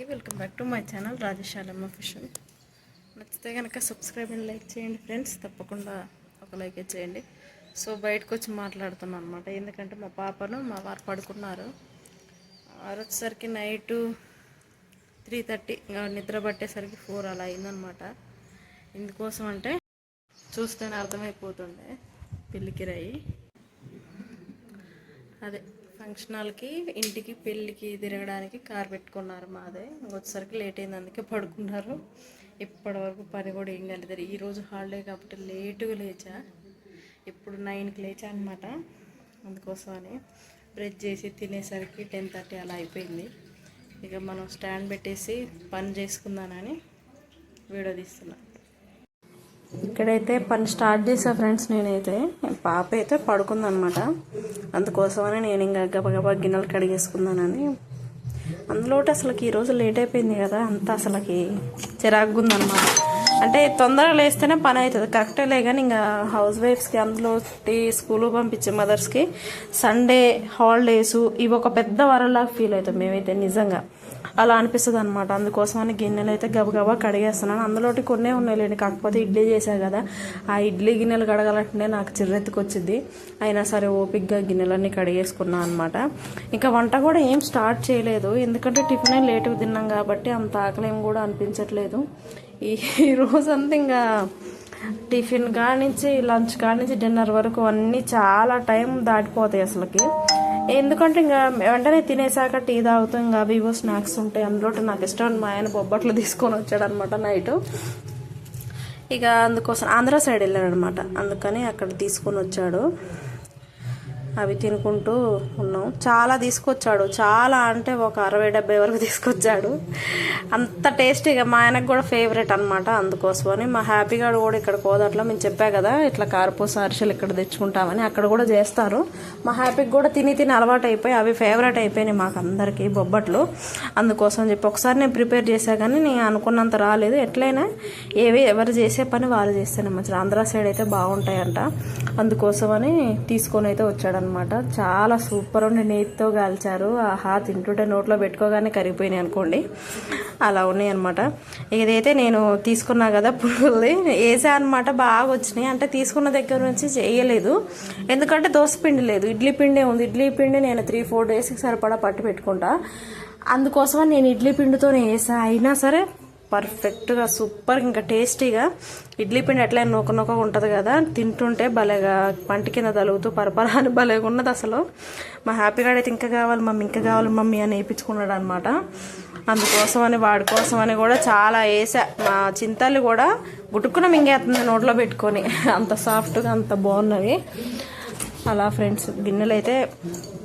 Welcome back to my channel రాజశాలమ్మ ఫిషన్. నచ్చితే కనుక సబ్స్క్రైబ్ అండ్ లైక్ చేయండి ఫ్రెండ్స్. తప్పకుండా ఒక లైక్ చేయండి. సో బయటకు వచ్చి మాట్లాడుతున్నాను అనమాట ఎందుకంటే మా పాపను మా వారు పడుకున్నారు. వారు వచ్చేసరికి నైటు త్రీ థర్టీ నిద్ర పట్టేసరికి ఫోర్ అలా అయిందనమాట ఇందుకోసం అంటే చూస్తేనే అర్థమైపోతుండే. పెళ్ళికిరాయి అదే. ఫంక్షన్ హాల్కి ఇంటికి పెళ్ళికి తిరగడానికి కార్ పెట్టుకున్నారు మాదే. వచ్చేసరికి లేట్ అయింది అందుకే పడుకున్నారు. ఇప్పటి వరకు పని కూడా ఏం కాలేదు. ఈరోజు హాలిడే కాబట్టి లేటుగా లేచా. ఇప్పుడు నైన్కి లేచా అనమాట అందుకోసమని బ్రష్ చేసి తినేసరికి టెన్ థర్టీ అలా అయిపోయింది. ఇక మనం స్టాండ్ పెట్టేసి పని చేసుకుందానని వీడియో తీస్తున్నాను ఇక్కడైతే పని స్టార్ట్ చేసా ఫ్రెండ్స్ నేనైతే. పాప అయితే పడుకుందనమాట. అందుకోసమని నేను ఇంకా గబగబా గిన్నెలు కడిగేసుకున్నానని అందులోటి అసలుకి ఈరోజు లేట్ అయిపోయింది కదా అంతా అసలుకి చిరాగ్గుందనమాట. అంటే తొందరగా లేస్తేనే పని అవుతుంది కరెక్టేలే కానీ ఇంకా హౌస్ వైఫ్స్కి అందులో స్కూల్ పంపించే మదర్స్కి సండే హాలిడేసు ఇవి ఒక పెద్ద వరల్లాగా ఫీల్ అవుతాం మేమైతే నిజంగా. అలా అనిపిస్తుంది అనమాట అందుకోసమని గిన్నెలు అయితే గబగబా కడిగేస్తున్నాను. అందులోటి కొన్నే ఉన్నాయిలేండి. కాకపోతే ఇడ్లీ చేశా కదా. ఆ ఇడ్లీ గిన్నెలు కడగాలంటే నాకు చిర్రెత్తుకొచ్చింది అయినా సరే ఓపిక్గా గిన్నెలన్నీ కడిగేసుకున్నాను అనమాట ఇంకా వంట కూడా ఏం స్టార్ట్ చేయలేదు. ఎందుకంటే టిఫిన్ లేటుగా తిన్నాం కాబట్టి అంత ఆకలేం కూడా అనిపించట్లేదు. ఈ రోజంతా ఇంకా టిఫిన్ కానించి లంచ్ కానించి డిన్నర్ వరకు అన్నీ చాలా టైం దాటిపోతాయి అసలుకి. ఎందుకంటే ఇంకా వెంటనే తినేసాక టీ తాగుతూ ఇంకా వివో స్నాక్స్ ఉంటాయి. అందులో నాకు ఇష్టం. మా ఆయన బొబ్బట్లు తీసుకొని వచ్చాడు అనమాట నైట్. ఇక అందుకోసం ఆంధ్ర సైడ్ వెళ్ళాడు అనమాట అందుకని అక్కడ తీసుకొని వచ్చాడు. అవి తినుకుంటూ ఉన్నాం. చాలా తీసుకొచ్చాడు. చాలా అంటే ఒక అరవై డెబ్బై వరకు తీసుకొచ్చాడు. అంత టేస్టీగా మా ఆయనకు కూడా ఫేవరెట్ అనమాట అందుకోసమని. మా హ్యాపీగా కూడా ఇక్కడ కోదట్లో మేము చెప్పా కదా ఇట్లా కారపూస అరిసెలు ఇక్కడ తెచ్చుకుంటామని. అక్కడ కూడా చేస్తారు. మా హ్యాపీకి కూడా తిని తిని అలవాటు అయిపోయి అవి ఫేవరెట్ అయిపోయినాయి మాకు అందరికీ బొబ్బట్లు. అందుకోసం చెప్పి ఒకసారి నేను ప్రిపేర్ చేశా కానీ నేను అనుకున్నంత రాలేదు. ఎట్లయినా ఏవి ఎవరు చేసే పని వాళ్ళు చేస్తేనే మంచిది. ఆంధ్ర సైడ్ అయితే బాగుంటాయంట. అందుకోసమని తీసుకొని అయితే వచ్చాడు అనమాట చాలా సూపర్ ఉండి నేతితో కాల్చారు. ఆహా తింటుంటే నోట్లో పెట్టుకోగానే కరిగిపోయినాయి అనుకోండి. అలా ఉన్నాయి అనమాట ఇదైతే నేను తీసుకున్నా కదా పురుగుల్ని వేసా అనమాట బాగా వచ్చినాయి. అంటే తీసుకున్న దగ్గర నుంచి చేయలేదు. ఎందుకంటే దోశ పిండి లేదు. ఇడ్లీ పిండే ఉంది. ఇడ్లీ పిండి నేను త్రీ ఫోర్ డేస్కి సరిపడా పట్టి పెట్టుకుంటా. అందుకోసమని నేను ఇడ్లీ పిండితోనే వేసా. అయినా సరే పర్ఫెక్ట్గా సూపర్ ఇంకా టేస్టీగా ఇడ్లీ పిండి ఎట్లా నూక నూక ఉంటుంది కదా. తింటుంటే భలేగా పంట కింద తలుగుతూ పరపరాని భలేగా ఉన్నది అసలు. మా హ్యాపీగా అయితే ఇంకా కావాలి మమ్మీ ఇంకా కావాలి మమ్మీ అని వేయించుకున్నాడు అనమాట అందుకోసమని వాడి కోసమని కూడా చాలా వేసా. మా చింతలు కూడా గుట్టుకున్న మింగేస్తుంది నోట్లో పెట్టుకొని. అంత సాఫ్ట్గా అంత బాగున్నవి. అలా ఫ్రెండ్స్ గిన్నెలు అయితే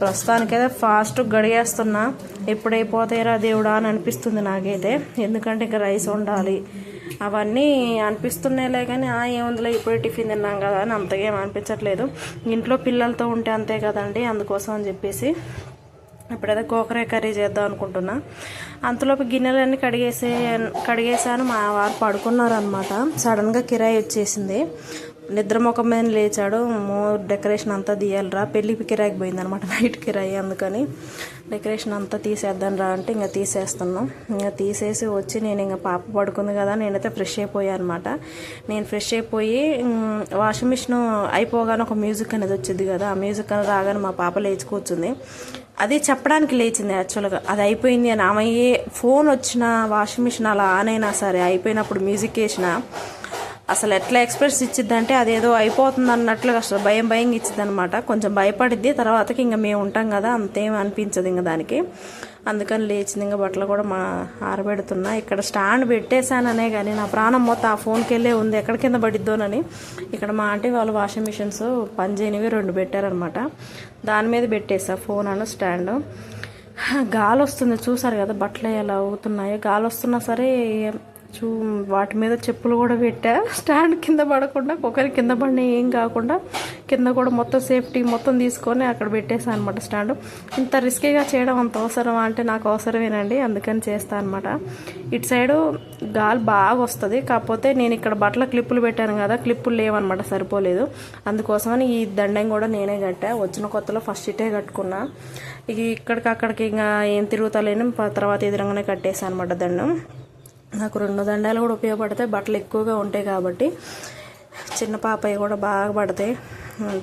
ప్రస్తుతానికైతే ఫాస్ట్ గడిగేస్తున్నా. ఎప్పుడైపోతాయిరా దేవుడా అని అనిపిస్తుంది నాకైతే. ఎందుకంటే ఇంకా రైస్ వండాలి. అవన్నీ అనిపిస్తున్నాయిలే కానీ ఆ ఏముందిలే ఇప్పుడే టిఫిన్ తిన్నాం కదా అని అంతగా ఏం అనిపించట్లేదు. ఇంట్లో పిల్లలతో ఉంటే అంతే కదండి అందుకోసం అని చెప్పేసి ఇప్పుడైతే గోకరే కర్రీ చేద్దాం అనుకుంటున్నా. అంతలోపు గిన్నెలన్నీ కడిగేసే కడిగేసాను. మా వారు పడుకున్నారనమాట సడన్గా కిరాయి వచ్చేసింది. నిద్ర ముఖం మీద లేచాడు మో డెకరేషన్ అంతా తీయాలిరా. పెళ్ళికి కిరాయికి పోయిందనమాట అనమాట నైట్ కిరాయి అందుకని. డెకరేషన్ అంతా తీసేద్దాం రా అంటే ఇంకా తీసేస్తున్నాం. ఇంకా తీసేసి వచ్చి నేను ఇంకా పాప పడుకుంది కదా నేనైతే ఫ్రెష్ అయిపోయాను అనమాట. నేను ఫ్రెష్ అయిపోయి వాషింగ్ మిషన్ అయిపోగానే ఒక మ్యూజిక్ అనేది వచ్చింది కదా ఆ మ్యూజిక్ అనేది రాగానే మా పాప లేచి కూర్చుంది. అది చెప్పడానికి లేచింది యాక్చువల్గా అది అయిపోయింది అని ఆమె ఫోన్ వచ్చిన వాషింగ్ మిషన్ అలా ఆన్ అయినా సరే అయిపోయినప్పుడు మ్యూజిక్ వేసిన అసలు ఎట్లా ఎక్స్ప్రెస్ ఇచ్చిద్దంటే అదేదో అయిపోతుంది అన్నట్లుగా అసలు భయం భయంగా ఇచ్చిద్ది అనమాట కొంచెం భయపడిద్ది తర్వాతకి ఇంకా మేము ఉంటాం కదా అంతేం అనిపించదు ఇంకా దానికి. అందుకని లేచింది. ఇంకా బట్టలు కూడా మా ఆరబెడుతున్నా. ఇక్కడ స్టాండ్ పెట్టేశాననే కానీ నా ప్రాణం మొత్తం ఆ ఫోన్కి వెళ్ళే ఉంది. ఎక్కడ కింద పడిద్దోనని. ఇక్కడ మా ఆంటీ వాళ్ళు వాషింగ్ మిషన్స్ పనిచేయనివి రెండు పెట్టారనమాట దాని మీద పెట్టేసా ఫోన్ అను స్టాండ్. గాలి వస్తుంది చూసారు కదా బట్టలు ఎలా అవుతున్నాయో గాలి వస్తున్నా సరే చూ వాటి మీద చెప్పులు కూడా పెట్టా. స్టాండ్ కింద పడకుండా ఒకరి కింద పడిన ఏం కాకుండా కింద కూడా మొత్తం సేఫ్టీ మొత్తం తీసుకొని అక్కడ పెట్టేసాను అనమాట స్టాండ్. ఇంత రిస్కీగా చేయడం అంత అవసరమా అంటే నాకు అవసరమేనండి. అందుకని చేస్తాను అనమాట ఇటు సైడు గాలి బాగా వస్తుంది. కాకపోతే నేను ఇక్కడ బట్టల క్లిప్పులు పెట్టాను కదా క్లిప్పులు లేవన్నమాట సరిపోలేదు. అందుకోసమని ఈ దండం కూడా నేనే కట్టా. వచ్చిన కొత్తలో ఫస్ట్ ఇటే కట్టుకున్నా. ఇక ఇక్కడికి అక్కడికి ఇంకా ఏం తిరుగుతలేను తర్వాత ఎదురంగానే కట్టేసాను అనమాట దండం. నాకు రెండు దండాలు కూడా ఉపయోగపడతాయి. బట్టలు ఎక్కువగా ఉంటాయి కాబట్టి చిన్న పాపయ్య కూడా బాగా పడతాయి.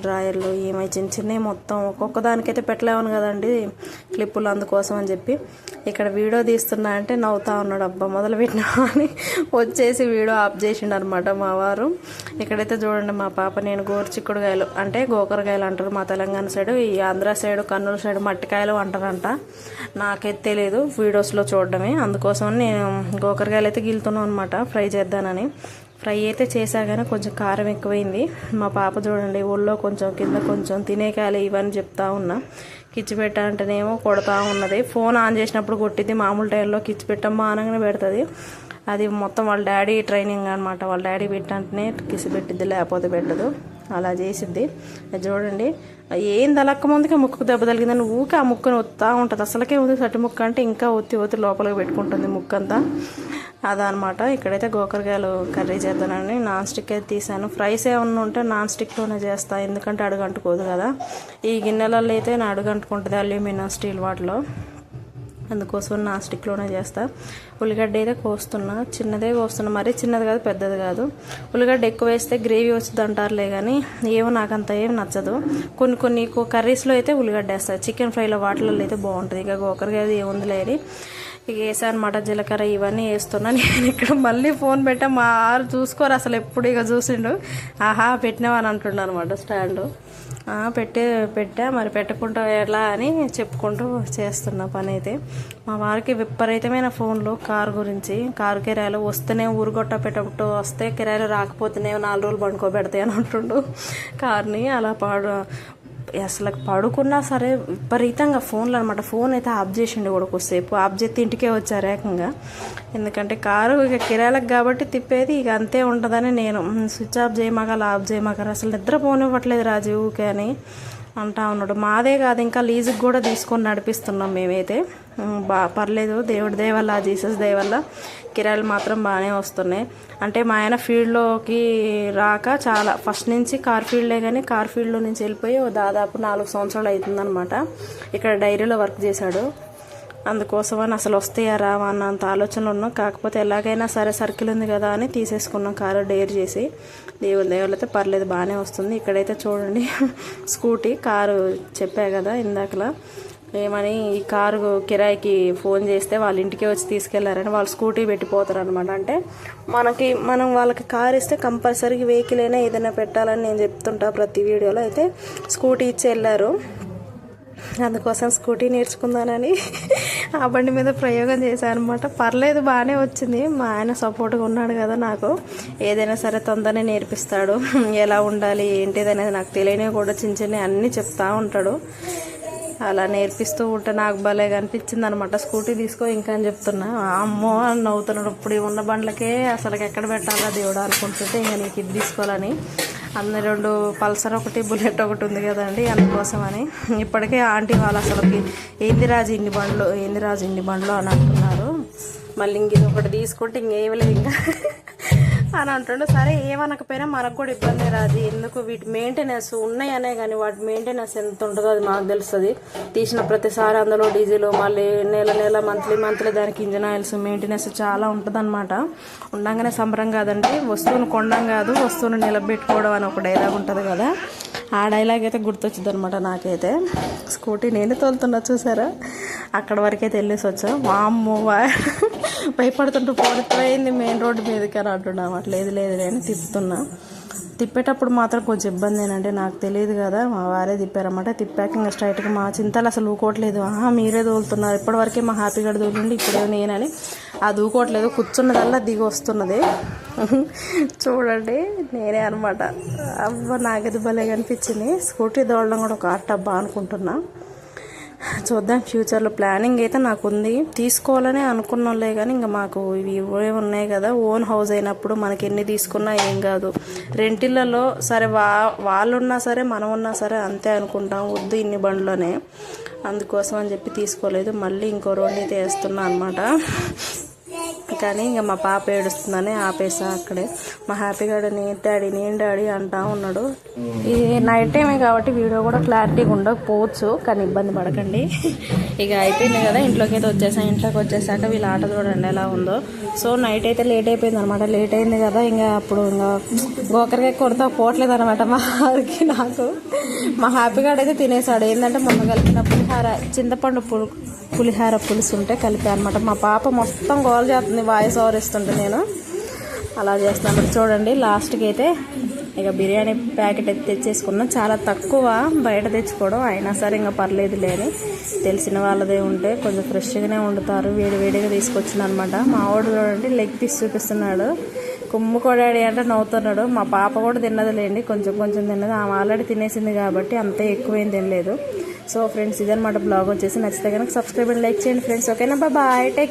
డ్రాయర్లు ఏమై చిన్న చిన్నవి మొత్తం ఒక్కొక్క దానికైతే పెట్టలేము కదండి. క్లిప్పులు అందుకోసం అని చెప్పి. ఇక్కడ వీడియో తీస్తున్నా అంటే నవ్వుతా ఉన్నాడు అబ్బా మొదలు పెట్టినా అని వచ్చేసి వీడియో ఆఫ్ చేసిండు అనమాట మా వారు. ఇక్కడైతే చూడండి మా పాప నేను గోరుచిక్కుడుకాయలు అంటే గోకరకాయలు అంటారు మా తెలంగాణ సైడ్ ఈ ఆంధ్ర సైడ్ కర్నూలు సైడ్ మట్టికాయలు అంటారంట. నాకైతే తెలియదు వీడియోస్లో చూడడమే. అందుకోసం నేను గోకరకాయలు అయితే గీలుతున్నాను అనమాట ఫ్రై చేద్దానని. ఫ్రై అయితే చేశా కానీ కొంచెం కారం ఎక్కువైంది. మా పాప చూడండి ఒళ్ళో కొంచెం కింద కొంచెం తినేకాయలు ఇవన్నీ చెప్తా ఉన్నా. కిచ్చి పెట్టాలంటేనేమో కొడతా ఉన్నది. ఫోన్ ఆన్ చేసినప్పుడు కొట్టింది మామూలు టైంలో కిచ్చి పెట్టమ్మా అనగానే పెడుతుంది. అది మొత్తం వాళ్ళ డాడీ ట్రైనింగ్ అనమాట వాళ్ళ డాడీ పెట్టంటేనే కిసి పెట్టిద్ది లేకపోతే పెట్టదు. అలా చేసిద్ది. అది చూడండి ఏం తలక్క ముందుకే ముక్కు దెబ్బ తగిలిందని ఊకే ఆ ముక్కను ఒత్తా ఉంటుంది. అసలుకే ఉంది సటి ముక్క అంటే ఇంకా ఒత్తి ఒత్తి లోపలికి పెట్టుకుంటుంది ముక్కంతా. అదనమాట ఇక్కడైతే గోకరకాయలు కర్రీ చేద్దానని నాన్ స్టిక్ అయితే తీసాను ఫ్రైస్ ఏమన్నా ఉంటే నాన్ స్టిక్లోనే చేస్తా. ఎందుకంటే అడుగంటుకోదు కదా. ఈ గిన్నెలలో అయితే నా అడుగంటుకుంటుంది అల్యూమినియం స్టీల్ వాటిలో. అందుకోసం నా స్టిక్లోనే చేస్తా. ఉల్లిగడ్డ అయితే కోస్తున్నా. చిన్నదే కోస్తున్నా. మరీ చిన్నది కాదు పెద్దది కాదు. ఉల్లిగడ్డ ఎక్కువ వేస్తే గ్రేవీ వచ్చింది అంటారులే కానీ ఏమో నాకు అంత ఏం నచ్చదు. కొన్ని కొన్ని కర్రీస్లో అయితే ఉల్లిగడ్డ వేస్తాను చికెన్ ఫ్రైలో వాటిలో అయితే బాగుంటుంది. ఇక గోకరకాయ ఏముంది లేని ఇక వేసాను అనమాట జీలకర్ర ఇవన్నీ వేస్తున్నా. నేను ఇక్కడ మళ్ళీ ఫోన్ పెట్టా. మా ఆరు చూసుకోరు అసలు ఎప్పుడు ఇక చూసిండు. ఆహా పెట్టినావని అంటున్నాను అనమాట స్టాండ్. పెట్టే పెట్టా మరి పెట్టకుండా ఎలా అని చెప్పుకుంటూ చేస్తున్నా పని అయితే మా వారికి విపరీతమైన ఫోన్లు కారు గురించి కారు కిరాయలు వస్తేనే ఊరుగొట్ట పెట్టబట్టు వస్తే కిరాయలు రాకపోతేనే నాలుగు రోజులు పండుకోబెడతాయి అని అంటుండు. కార్ని అలా పాడు అసలు పడుకున్నా సరే విపరీతంగా ఫోన్లు అనమాట ఫోన్ అయితే ఆఫ్ చేసిండు కూడా కొద్దిసేపు. ఆఫ్ చేస్తే ఇంటికే వచ్చారు ఏకంగా. ఎందుకంటే కారు ఇక కిరాలకు కాబట్టి తిప్పేది ఇక అంతే ఉంటుందని నేను. స్విచ్ ఆఫ్ చేయమాక ఆఫ్ చేయమగారు అసలు నిద్ర పోనివ్వట్లేదు రాజు ఊకే అని అంటా ఉన్నాడు. మాదే కాదు ఇంకా లీజుకి కూడా తీసుకొని నడిపిస్తున్నాం మేమైతే. బా పర్లేదు దేవుడి దయవల్ల జీసస్ దయ వల్ల కిరాయిలు మాత్రం బాగానే వస్తున్నాయి. అంటే మా ఆయన ఫీల్డ్లోకి రాక చాలా ఫస్ట్ నుంచి కార్ ఫీల్డే కానీ కార్ ఫీల్డ్లో నుంచి వెళ్ళిపోయి దాదాపు నాలుగు సంవత్సరాలు అవుతుందనమాట ఇక్కడ డైరీలో వర్క్ చేశాడు. అందుకోసమని అసలు వస్తాయా రావా అన్నంత ఆలోచనలు ఉన్నాం. కాకపోతే ఎలాగైనా సరే సర్కిల్ ఉంది కదా అని తీసేసుకున్నాం కారు డేర్ చేసి. దేవుడి దేవులైతే పర్లేదు బాగానే వస్తుంది. ఇక్కడైతే చూడండి స్కూటీ కారు చెప్పా కదా ఇందాకలా. ఏమని ఈ కారు కిరాయికి ఫోన్ చేస్తే వాళ్ళ ఇంటికే వచ్చి తీసుకెళ్ళారని వాళ్ళు స్కూటీ పెట్టిపోతారు అనమాట అంటే మనకి మనం వాళ్ళకి కార్ ఇస్తే కంపల్సరీ వెహికల్ అయినా ఏదైనా పెట్టాలని నేను చెప్తుంటా ప్రతి వీడియోలో. అయితే స్కూటీ ఇచ్చి వెళ్ళారు. అందుకోసం స్కూటీ నేర్చుకుందానని ఆ బండి మీద ప్రయోగం చేశాను అనమాట పర్లేదు బాగానే వచ్చింది. మా ఆయన సపోర్ట్గా ఉన్నాడు కదా నాకు. ఏదైనా సరే తొందరనే నేర్పిస్తాడు. ఎలా ఉండాలి ఏంటిది అనేది నాకు తెలియనివి కూడా చిన్న చిన్న అన్నీ చెప్తా ఉంటాడు. అలా నేర్పిస్తూ ఉంటే నాకు భలే కనిపించింది అనమాట స్కూటీ తీసుకో ఇంకా అని చెప్తున్నా. అమ్మో అని నవ్వుతున్నాడు. ఇప్పుడు ఉన్న బండ్లకే అసలు ఎక్కడ పెట్టాలా దేవుడు అనుకుంటుంటే ఇంకా నీకు ఇది తీసుకోవాలని. అన్ని రెండు పల్సర్ ఒకటి బుల్లెట్ ఒకటి ఉంది కదండి అందుకోసమని. ఇప్పటికే ఆంటీ వాళ్ళు అసలుకి ఏంది రాజు ఇన్ని బండ్లు ఏంది రాజు ఇన్ని బండ్లు అని అంటున్నారు. మళ్ళీ ఇంక ఇది ఒకటి తీసుకుంటే ఇంకేం లేదు ఇంకా. అని అంటుండే. సరే ఏమనకపోయినా మనకు కూడా ఇబ్బంది రాదు. ఎందుకు? వీటి మెయింటెనెన్స్ ఉన్నాయనే కానీ వాటి మెయింటెనెన్స్ ఎంత ఉంటుందో అది మాకు తెలుస్తుంది. తీసిన ప్రతిసారి అందులో డీజిల్ మళ్ళీ నెల నెల మంత్లీ మంత్లీ దానికి ఇంజన్ ఆయిల్స్ మెయింటెనెన్స్ చాలా ఉంటుంది అనమాట ఉండంగానే సంబరం కాదండి. వస్తువును కొండం కాదు వస్తువును నిలబెట్టుకోవడం అని ఒక డైలాగ్ ఉంటుంది కదా. ఆ డైలాగ్ అయితే గుర్తొచ్చింది అనమాట నాకైతే. స్కూటీ నేనే తోలుతున్నా చూసారా? అక్కడ వరకైతే వెళ్ళేసి వచ్చాం. వామ్మో వా భయపడుతుంటూ పడిపోయింది మెయిన్ రోడ్డు మీదకి అని అంటున్నాం అట్లా లేదు లేదు అని తిప్పుతున్నా. తిప్పేటప్పుడు మాత్రం కొంచెం ఇబ్బంది ఏంటంటే నాకు తెలియదు కదా మా వారే తిప్పారన్నమాట. తిప్పాక ఇంకా స్ట్రైట్గా మా చింతలు అసలు ఊకోవట్లేదు. ఆహా మీరే తోలుతున్నారు ఇప్పటివరకే మా హ్యాపీగా తోలుండి ఇప్పుడే నేనని. అది ఊకోవట్లేదు. కూర్చున్నదల్లా దిగి వస్తున్నది. చూడండి నేనే అనమాట అవ్వ నాకది భలే కనిపించింది స్కూటీ దోడడం కూడా ఒక ఆట అబ్బా అనుకుంటున్నా. చూద్దాం ఫ్యూచర్లో ప్లానింగ్ అయితే నాకు ఉంది తీసుకోవాలని అనుకున్నాంలే కానీ ఇంకా మాకు ఇవి ఇవే ఉన్నాయి కదా. ఓన్ హౌస్ అయినప్పుడు మనకి ఎన్ని తీసుకున్నా ఏం కాదు. రెంటిళ్ళలో సరే వా వాళ్ళున్నా సరే మనం ఉన్నా సరే అంతే అనుకుంటాం. వద్దు ఇన్ని బండ్లోనే. అందుకోసం అని చెప్పి తీసుకోలేదు. మళ్ళీ ఇంకో రోడ్ని అయితే వేస్తున్నా అనమాట కానీ ఇంకా మా పాప ఏడుస్తుందని ఆపేసా అక్కడే. మా హ్యాపీ నేను డాడీ నేను డాడీ అంటా ఉన్నాడు. ఇది నైట్ టైమే కాబట్టి వీడియో కూడా క్లారిటీగా ఉండకపోవచ్చు కానీ ఇబ్బంది పడకండి. ఇక అయిపోయింది కదా ఇంట్లోకి అయితే వచ్చేసా ఇంట్లోకి వచ్చేసాక వీళ్ళ ఆట చూడండి ఎలా ఉందో. సో నైట్ అయితే లేట్ అయిపోయింది అనమాట లేట్ అయింది కదా ఇంకా అప్పుడు ఇంకా గోకరికాయ కొడతా పోవట్లేదు అనమాట మా వారికి నాకు. మా హ్యాపీగాడ్ అయితే తినేసాడు. ఏంటంటే మొన్న కలిపిన పులిహార చింతపండు పులు పులిహార పులుసు ఉంటే కలిపా అనమాట మా పాప మొత్తం గోల్ చేస్తుంది వాయిస్ ఓవర్ ఇస్తుంటే నేను. అలా చేస్తాను చూడండి లాస్ట్కి అయితే ఇక బిర్యానీ ప్యాకెట్ అయితే తెచ్చేసుకున్నాం. చాలా తక్కువ బయట తెచ్చుకోవడం అయినా సరే ఇంకా పర్లేదు లేని తెలిసిన వాళ్ళదే ఉంటే కొంచెం ఫ్రెష్గానే వండుతారు. వేడి వేడిగా తీసుకొచ్చిన అనమాట మా వాడు చూడండి లెగ్ పీస్ చూపిస్తున్నాడు. కుమ్ము కొడాడి అంటే నవ్వుతున్నాడు. మా పాప కూడా తిన్నది లేండి. కొంచెం కొంచెం తిన్నది. ఆమె ఆల్రెడీ తినేసింది కాబట్టి అంతే ఎక్కువేం తినలేదు. సో ఫ్రెండ్స్ ఇదనమాట బ్లాగ్ వచ్చేసి. నచ్చితే కనుక సబ్స్క్రైబ్ అండ్ లైక్ చేయండి ఫ్రెండ్స్. ఓకేనా? Bye take